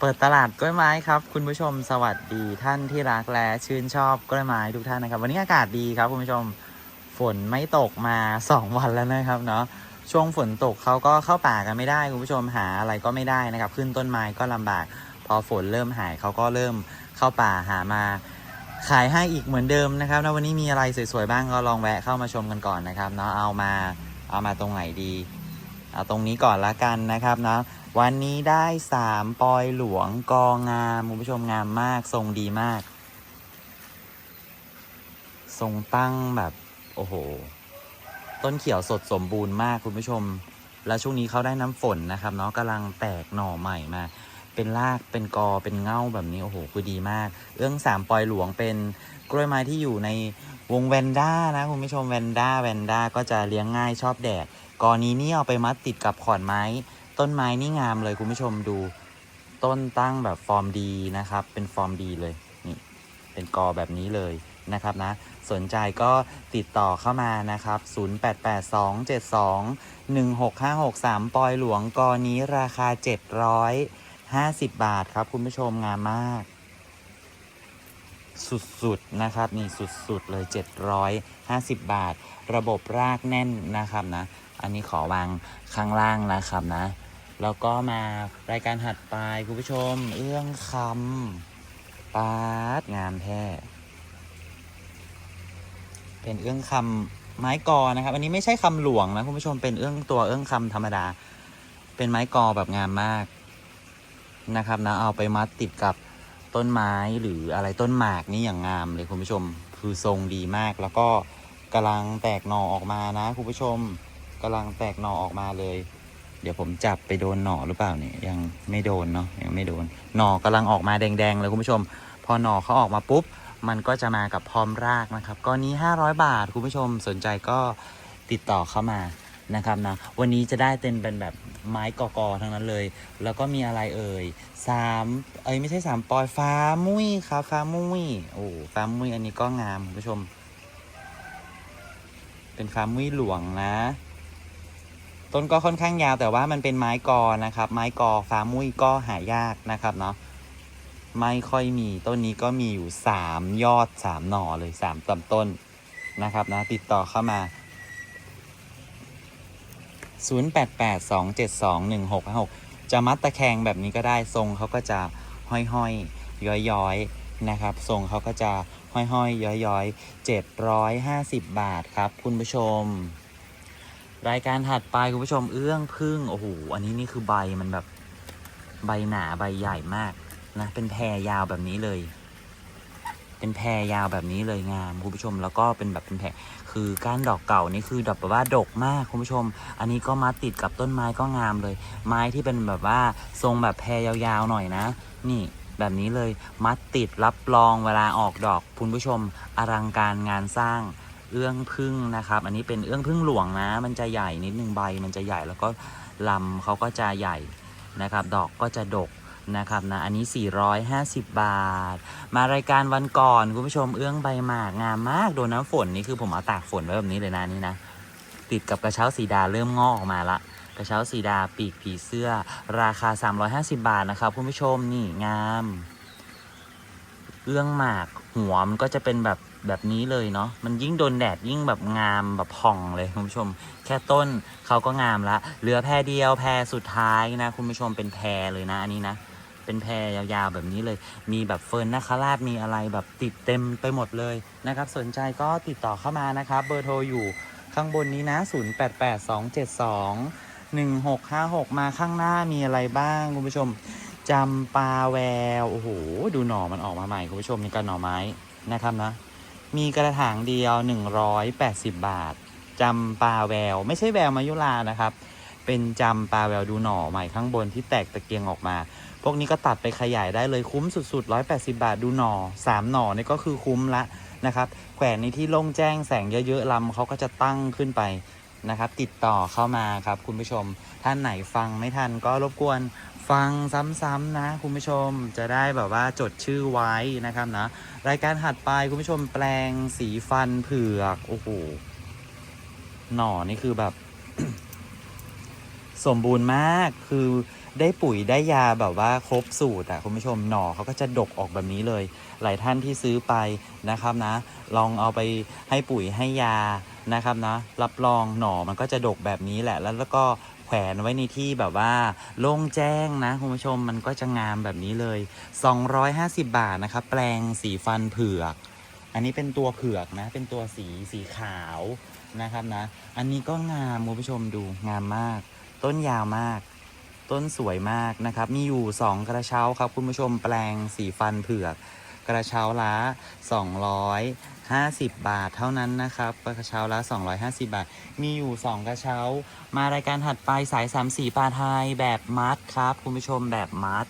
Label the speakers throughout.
Speaker 1: เปิดตลาดกล้วยไม้ครับ คุณผู้ชมสวัสดีท่านที่รักและชื่นชอบกล้วยไม้ทุกท่านนะครับ วันนี้อากาศดีครับคุณผู้ชมฝนไม่ตกมา 2 วันแล้วนะครับเนาะช่วงฝนตกเขาก็เข้าป่ากันไม่ได้ คุณผู้ชมหาอะไรก็ไม่ได้นะครับ ขึ้นต้นไม้ก็ลำบาก พอฝนเริ่มหายเขาก็เริ่มเข้าป่าหามาขายให้อีกเหมือนเดิมนะครับแล้ววันนี้มีอะไรสวยๆบ้างก็ลองแวะเข้ามาชมกันก่อนนะครับเนาะเอามาเอามาตรงไหนดีเอาตรงนี้ก่อนละกันนะครับนะ วันนี้ได้สามปอยหลวงกองามคุณผู้ชมงามมาก ทรงดีมาก ทรงตั้งแบบ โอ้โห ต้นเขียวสดสมบูรณ์มากคุณผู้ชม แล้วช่วงนี้เขาได้น้ำฝนนะครับเนาะกำลังแตกหน่อใหม่มา เป็นรากเป็นกอเป็นเง่าแบบนี้ โอ้โห คือดีมากเอื้องสามปอยหลวงเป็นกล้วยไม้ที่อยู่ในวงแวนด้านะคุณผู้ชมแวนด้าแวนด้าก็จะเลี้ยงง่ายชอบแดดกอนี้นี่เอาไปมัดติดกับขอนไม้ ต้นไม้นี่งามเลยคุณผู้ชมดูต้นตั้งแบบฟอร์มดีนะครับ เป็นฟอร์มดีเลยนี่เป็นกอแบบนี้เลยนะครับนะ สนใจก็ติดต่อเข้ามานะครับ 0882721656ปอยหลวงกอนี้ราคา 750 บาทครับ คุณผู้ชมงามมาก สุดๆนะครับ นี่สุดๆเลย 750 บาท ระบบรากแน่นนะครับนะ อันนี้ขอวางข้างล่างนะครับนะ แล้วก็มารายการถัดไปคุณผู้ชม เอื้องคำปาดงามแท้เป็นเอื้องคำไม้กอนะครับ อันนี้ไม่ใช่คำหลวงนะคุณผู้ชมเป็นเอื้องตัวเอื้องคำธรรมดา เป็นไม้กอแบบงามมากนะครับนะเอาไปมัดติดกับต้นไม้หรืออะไรต้นหมากนี่อย่างงามเลยคุณผู้ชมคือทรงดีมาก แล้วก็กำลังแตกหน่อออกมานะคุณผู้ชมกำลังแตกหน่อออกมาเลย ดี๋ยวผมจับไปโดนหน่อหรือเปล่าเนี่ยยังไม่โดนเนาะยังไม่โดน หน่อกำลังออกมาแดงๆเลยคุณผู้ชม พอหน่อเขาออกมาปุ๊บ มันก็จะมากับพร้อมรากนะครับก้อนนี้ 500 บาทคุณผู้ชมสนใจก็ติดต่อเข้ามานะครับนะวันนี้จะได้เป็นเป็นแบบไม้กอกอทั้งนั้นเลย แล้วก็มีอะไรเอ่ยสามเอ้ยไม่ใช่สามปอยฟ้ามุ้ยครับฟ้ามุ้ยโอ้ฟ้ามุ้ยอันนี้ก็งามคุณผู้ชม เป็นฟ้ามุ้ยหลวงนะ ต้นก็ค่อนข้างยาวแต่ว่ามันเป็นไม้กอนะครับ ไม้กอฟ้ามุ้ยก็หายากนะครับเนาะไม่ค่อยมีต้นนี้ก็มีอยู่สามยอดสามหน่อเลยสามลำต้นนะครับนะติดต่อเข้ามา 0882721656 จะมัดตะแคงแบบนี้ก็ได้ทรงเขาก็จะห้อยๆย้อยๆนะครับทรงเขาก็จะห้อยๆย้อยๆ750 บาทครับ คุณผู้ชม รายการถัดไปคุณผู้ชมเอื้องพึ่งโอ้โหอันนี้นี่คือใบมันแบบใบหนาใบใหญ่มากนะเป็นแพรยาวแบบนี้เลย เป็นแพรยาวแบบนี้เลยงามคุณผู้ชมแล้วก็เป็นแบบเป็นแพรคือก้านดอกเก่านี่คือดอกแบบว่าดกมากคุณผู้ชม อันนี้ก็มาติดกับต้นไม้ก็งามเลย ไม้ที่เป็นแบบว่าทรงแบบแพรยาวๆหน่อยนะ นี่แบบนี้เลยมัดติดรับรองเวลาออกดอกคุณผู้ชมอลังการงานสร้าง เอื้องพึ่งนะครับ อันนี้เป็นเอื้องพึ่งหลวงนะ มันจะใหญ่นิดนึงใบ มันจะใหญ่แล้วก็ลำเขาก็จะใหญ่นะครับ ดอกก็จะดกนะครับนะ อันนี้ 450 บาท มารายการวันก่อนคุณผู้ชมเอื้องใบหมากงามมากโดนน้ำฝนนี่คือผมเอาตากฝนไว้แบบนี้เลยนะนี่นะ ติดกับกระเช้าสีดาเริ่มงอกออกมาละกระเช้าสีดาปีกผีเสื้อ ราคา 350 บาทนะครับคุณผู้ชมนี่งาม เอื้องหมากหัวมันก็จะเป็นแบบแบบนี้เลยเนาะมันยิ่งโดนแดดยิ่งแบบงามแบบผ่องเลยคุณผู้ชม แค่ต้นเขาก็งามละเหลือแพรเดียวแพรสุดท้ายนะ คุณผู้ชมเป็นแพรเลยนะอันนี้นะเป็นแพรยาวๆแบบนี้เลย มีแบบเฟิร์นนาคาราชมีอะไรแบบติดเต็มไปหมดเลยนะครับ สนใจก็ติดต่อเข้ามานะครับ เบอร์โทรอยู่ข้างบนนี้นะ 0882721656 มาข้างหน้ามีอะไรบ้างคุณผู้ชม จำปาแวว โอ้โห ดูหน่อมันออกมาใหม่ คุณผู้ชมนี่ก็หน่อไม้นะครับนะ มีกระถางเดียว 180 บาท จำปาแวว ไม่ใช่แววมายุรานะครับ เป็นจำปาแววดูหน่อใหม่ข้างบนที่แตกตะเกียงออกมา พวกนี้ก็ตัดไปขยายได้เลยคุ้มสุดๆ 180 บาทดูหน่อ 3 หน่อนี่ก็คือคุ้มละนะครับแขวนในที่โล่งแจ้งแสงเยอะๆลำเขาก็จะตั้งขึ้นไปนะครับ ติดต่อเข้ามาครับคุณผู้ชมท่านไหนฟังไม่ทันก็รบกวน ฟังซ้ำๆนะ คุณผู้ชมจะได้แบบว่าจดชื่อไว้นะครับนะ รายการถัดไปคุณผู้ชมแปลงสีฟันเผือกโอ้โหหน่อนี่คือแบบ สมบูรณ์มากคือได้ปุ๋ยได้ยาแบบว่าครบสูตรอะคุณผู้ชมหน่อเขาก็จะดกออกแบบนี้เลย หลายท่านที่ซื้อไปนะครับนะ ลองเอาไปให้ปุ๋ยให้ยานะครับนะ รับรองหน่อมันก็จะดกแบบนี้แหละ แล้วแล้วก็ แขวนไว้ในที่แบบว่าโล่งแจ้งนะคุณผู้ชมมันก็จะงามแบบนี้เลย 250 บาทนะครับ แปลงสีฟันเผือก อันนี้เป็นตัวเผือกนะ เป็นตัวสีสีขาวนะครับนะ อันนี้ก็งามคุณผู้ชมดูงามมาก ต้นยาวมาก ต้นสวยมากนะครับ มีอยู่ 2 กระเช้าครับคุณผู้ชมแปลงสีฟันเผือก กระเช้าละ 250 บาทเท่านั้นนะครับ กระเช้าละ 250 บาท มีอยู่ 2 กระเช้า มารายการถัดไปสาย3สีปลาไทยแบบมัดครับ คุณผู้ชมแบบมัด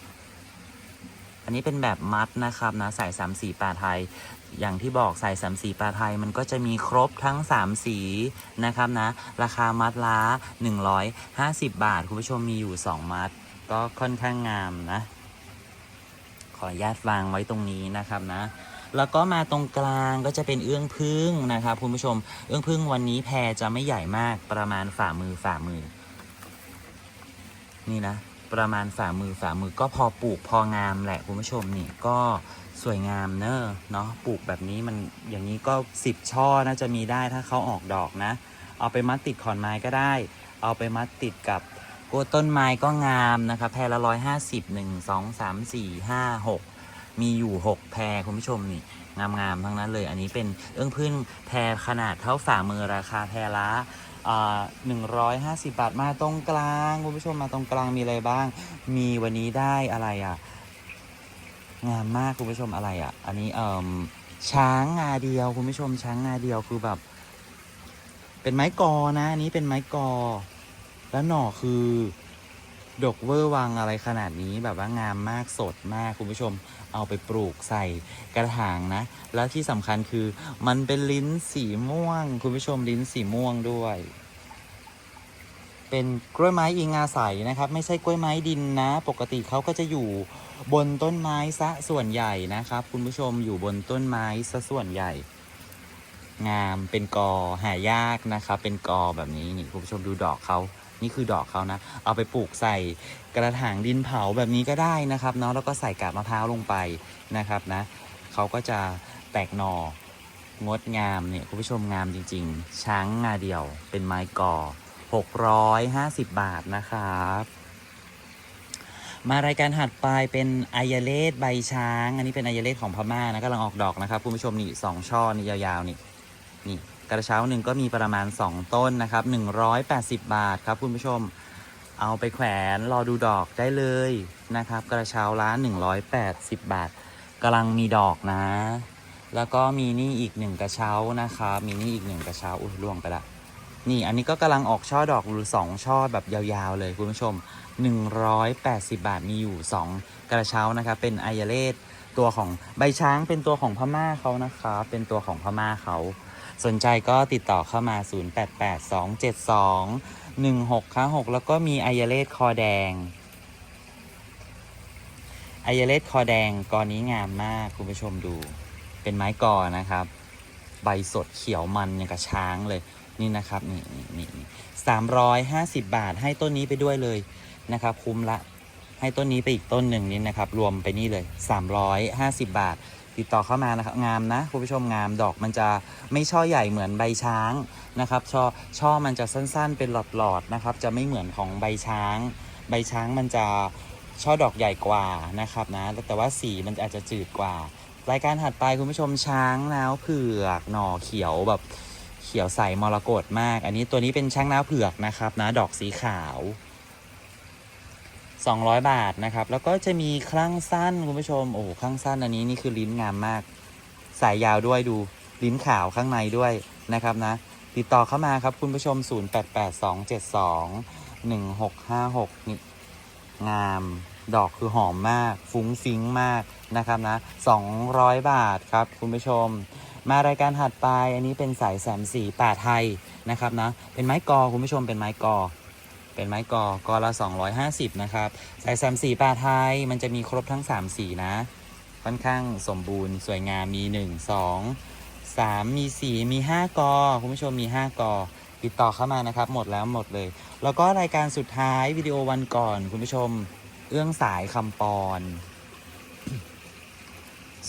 Speaker 1: อันนี้เป็นแบบมัดนะครับนะสายสามสีปลาไทยอย่างที่บอกสายสามสีปลาไทยมันก็จะมีครบทั้ง 3 สีนะครับนะ ราคามัดละ150 บาท คุณผู้ชมมีอยู่ 2 มัด ก็ค่อนข้างงามนะ ขออนุญาตวางไว้ตรงนี้นะครับนะ แล้วก็มาตรงกลางก็จะเป็นเอื้องพึ่งนะครับคุณผู้ชม เอื้องพึ่งวันนี้แพรจะไม่ใหญ่มากประมาณฝ่ามือฝ่ามือ นี่นะ ประมาณฝ่ามือฝ่ามือก็พอปลูกพองามแหละคุณผู้ชมนี่ก็สวยงามเนอะเนาะปลูกแบบนี้มันอย่างนี้ก็10ช่อน่าจะมีได้ถ้าเขาออกดอกนะ เอาไปมัดติดขอนไม้ก็ได้ เอาไปมัดติดกับ โก้ต้นไม้ก็งามนะครับแพรละร้อยห้าสิบหนึ่งสองสามสี่ห้าหกมีอยู่6แพรคุณผู้ชมนี่งามๆทั้งนั้นเลย อันนี้เป็นเอื้องพึ่งแพรขนาดเท่าฝ่ามือราคาแพรละหนึ่งร้อยห้าสิบบาทมาตรงกลางคุณผู้ชมมาตรงกลางมีอะไรบ้าง มีวันนี้ได้อะไรอะงามมากคุณผู้ชมอะไรอะ อันนี้เอ่มช้างงาเดียวคุณผู้ชมช้างงาเดียวคือแบบ เป็นไม้กอนะอันนี้เป็นไม้กอ แล้วหน่อคือดกเวอร์วังอะไรขนาดนี้แบบว่างามมากสดมากคุณผู้ชม เอาไปปลูกใส่กระถางนะ แล้วที่สำคัญคือมันเป็นลิ้นสีม่วง คุณผู้ชมลิ้นสีม่วงด้วย เป็นกล้วยไม้อิงอาศัยนะครับ ไม่ใช่กล้วยไม้ดินนะ ปกติเขาก็จะอยู่บนต้นไม้ซะส่วนใหญ่นะครับ คุณผู้ชมอยู่บนต้นไม้ซะส่วนใหญ่ งามเป็นกอหายากนะครับ เป็นกอแบบนี้นี่คุณผู้ชมดูดอกเขา นี่คือดอกเขานะ เอาไปปลูกใส่กระถางดินเผาแบบนี้ก็ได้นะครับเนาะแล้วก็ใส่กาบมะพร้าวลงไปนะครับนะเขาก็จะแตกหน่องดงามเนี่ยคุณผู้ชมงามจริง ๆ ช้างงาเดียวเป็นไม้ก่อ 650 บาทนะครับมารายการถัดไปเป็นอายาเลสใบช้าง อันนี้เป็นอายาเลสของพม่านะกำลังออกดอกนะครับคุณผู้ชมนี่สองช่อนี่ยาวๆนี่นี่ กระเช้าหนึ่งก็มีประมาณ 2 ต้นนะครับ 180 บาทครับคุณผู้ชม เอาไปแขวนรอดูดอกได้เลยนะครับ กระเช้าละ180 บาทกำลังมีดอกนะ แล้วก็มีนี่อีกหนึ่งกระเช้านะครับ มีนี่อีกหนึ่งกระเช้า อุ้ยล่วงไปละ นี่อันนี้ก็กำลังออกช่อดอกหรือ2ช่อแบบยาวๆเลยคุณผู้ชม 180 บาทมีอยู่ 2 กระเช้านะครับ เป็นไอยาเลส ตัวของใบช้างเป็นตัวของพม่าเขานะครับเป็นตัวของพม่าเขาสนใจก็ติดต่อเข้ามา 0882721656 แล้วก็มีไอายาเลสคอแดงไอายาเลสคอแดงกอนี้งามมากคุณผู้ชมดู เป็นไม้กอนะครับ ใบสดเขียวมันอย่างกับช้างเลยนี่นะครับนี่นี่นี่สามร้อยห้าสิบบาทให้ต้นนี้ไปด้วยเลยนะครับ คุ้มละ ให้ต้นนี้ไปอีกต้นหนึ่งนี่นะครับ รวมไปนี่เลยสามร้อยห้าสิบบาท ติดต่อเข้ามานะครับ งามนะคุณผู้ชมงามดอกมันจะไม่ช่อใหญ่เหมือนใบช้างนะครับ ช่อช่อมันจะสั้นๆเป็นหลอดๆนะครับ จะไม่เหมือนของใบช้าง ใบช้างมันจะช่อดอกใหญ่กว่านะครับนะ แต่ว่าสีมันอาจจะจืดกว่า รายการถัดไปคุณผู้ชมช้างน้าวเผือกหน่อเขียวแบบเขียวใสมรกตมาก อันนี้ตัวนี้เป็นช้างน้าวเผือกนะครับนะดอกสีขาว 200 บาทนะครับ แล้วก็จะมีคลั่งสั้นคุณผู้ชม โอ้คลั่งสั้นอันนี้นี่คือลิ้นงามมาก สายยาวด้วยดูลิ้นขาวข้างในด้วยนะครับนะ ติดต่อเข้ามาครับคุณผู้ชม 0882721656 นี่งามดอกคือหอมมาก ฟุ้งฟิ้งมากนะครับนะ 200 บาทครับคุณผู้ชม มารายการถัดไปอันนี้เป็นสายแสมสีป่าไทยนะครับนะ เป็นไม้กอคุณผู้ชมเป็นไม้กอ เป็นไม้กอกอละ 250 นะครับ สายแสมสีป่าไทยมันจะมีครบทั้ง 3 สีนะ ค่อนข้างสมบูรณ์สวยงามมี 1 2 3 มี 4 มี 5 กอ คุณผู้ชมมี 5 กอ ติดต่อเข้ามานะครับ หมดแล้วหมดเลย แล้วก็รายการสุดท้ายวิดีโอวันก่อน คุณผู้ชม เอื้องสายคำปอน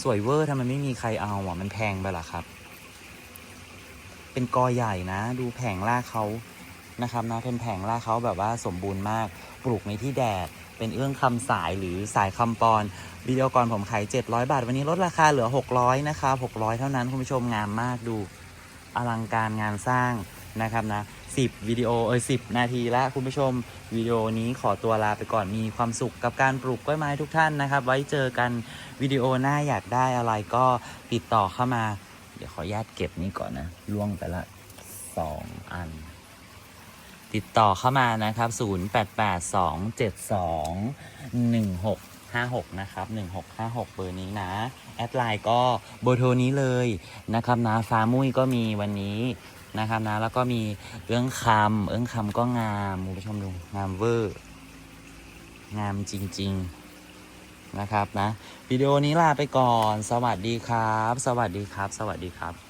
Speaker 1: สวยเวอร์ทำไมไม่มีใครเอาอะมันแพงไปหรอครับ เป็นกอใหญ่นะ ดูแผงล่ากเขา นะครับนะเป็นแผงล่ากเขาแบบว่าสมบูรณ์มาก ปลูกในที่แดด เป็นเอื้องคำสายหรือสายคำปอนวิดีโอก่อนผมขาย 700 บาท วันนี้ลดราคาเหลือ 600นะครับ600 เท่านั้นคุณผู้ชมงามมากดูอลังการงานสร้างนะครับนะ10วิดีโอเอ้ย10 นาทีละคุณผู้ชมวิดีโอนี้ขอตัวลาไปก่อนมีความสุขกับการปลูกกล้วยไม้ทุกท่านนะครับ ไว้เจอกันวิดีโอหน้าอยากได้อะไรก็ติดต่อเข้ามา เดี๋ยวขออนุญาตเก็บนี้ก่อนนะล่วงไปละ 2 อัน ติดต่อเข้ามานะครับ 0882721656 นะครับ 1656 เบอร์นี้นะ แอดไลน์ก็เบอร์โทรนี้เลยนะครับนะฟ้ามุ้ยก็มีวันนี้นะครับนะ แล้วก็มีเอื้องคำเอื้องคำก็งามคุณผู้ชมดูงามเวอร์ งามจริง ๆนะครับนะ วิดีโอนี้ลาไปก่อน สวัสดีครับ สวัสดีครับ สวัสดีครับ